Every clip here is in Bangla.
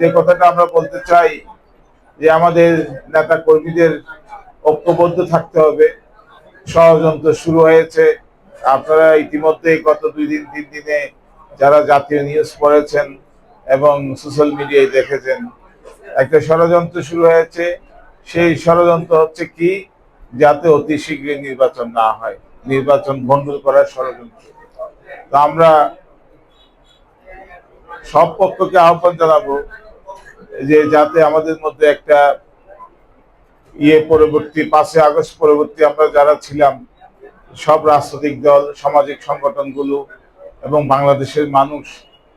যে কথাটা আমরা বলতে চাই যে আমাদের নেতা কর্মীদের ঐক্যবদ্ধ থাকতে হবে। ষড়যন্ত্র শুরু হয়েছে। আপনারা ইতিমধ্যে গত দুই দিন, তিন দিনে যারা জাতীয় নিউজ পড়েছেন এবং সোশ্যাল মিডিয়ায় দেখেছেন, একটা ষড়যন্ত্র শুরু হয়েছে। সেই ষড়যন্ত্র হচ্ছে কি? যাতে অতি শীঘ্রই নির্বাচন না হয়। নির্বাচন ভণ্ডুল করার ষড়যন্ত্র। তো আমরা সব পক্ষকে আহ্বান জানাব যে যাতে আমাদের মধ্যে একটা ইয়ে পরবর্তী, পাঁচই আগস্ট পরবর্তী আমরা যারা ছিলাম, সব রাজনৈতিক দল, সামাজিক সংগঠনগুলো এবং বাংলাদেশের মানুষ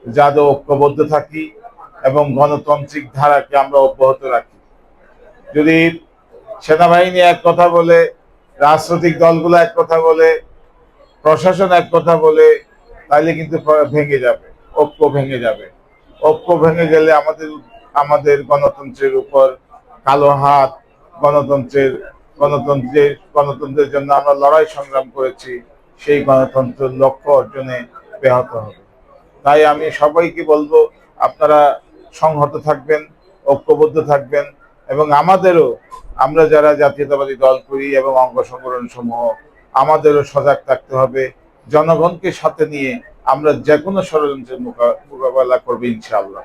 যাতে ঐক্যবদ্ধ থাকি এবং গণতান্ত্রিক ধারাকে আমরা অব্যাহত রাখি। যদি সেনাবাহিনী এক কথা বলে, রাজনৈতিক দলগুলো এক কথা বলে, প্রশাসন এক কথা বলে, তাহলে কিন্তু ভেঙে যাবে, ঐক্য ভেঙে যাবে। ঐক্য ভেঙে গেলে আমাদের আমাদের গণতন্ত্রের উপর কালো হাত, গণতন্ত্রের গণতন্ত্রের গণতন্ত্রের জন্য আমরা লড়াই সংগ্রাম করেছি, সেই গণতন্ত্রের লক্ষ্য অর্জনে ব্যাহত হবে। তাই আমি সবাইকে বলব, আপনারা সংহত থাকবেন, ঐক্যবদ্ধ থাকবেন এবং আমাদেরও, আমরা যারা জাতীয়তাবাদী দল করি এবং অঙ্গ সংগঠন সমূহ আমাদেরও সজাগ থাকতে হবে। জনগণকে সাথে নিয়ে আমরা যে কোনো ষড়যন্ত্রের মোকা- মোকাবেলা করব ইনশাআল্লাহ।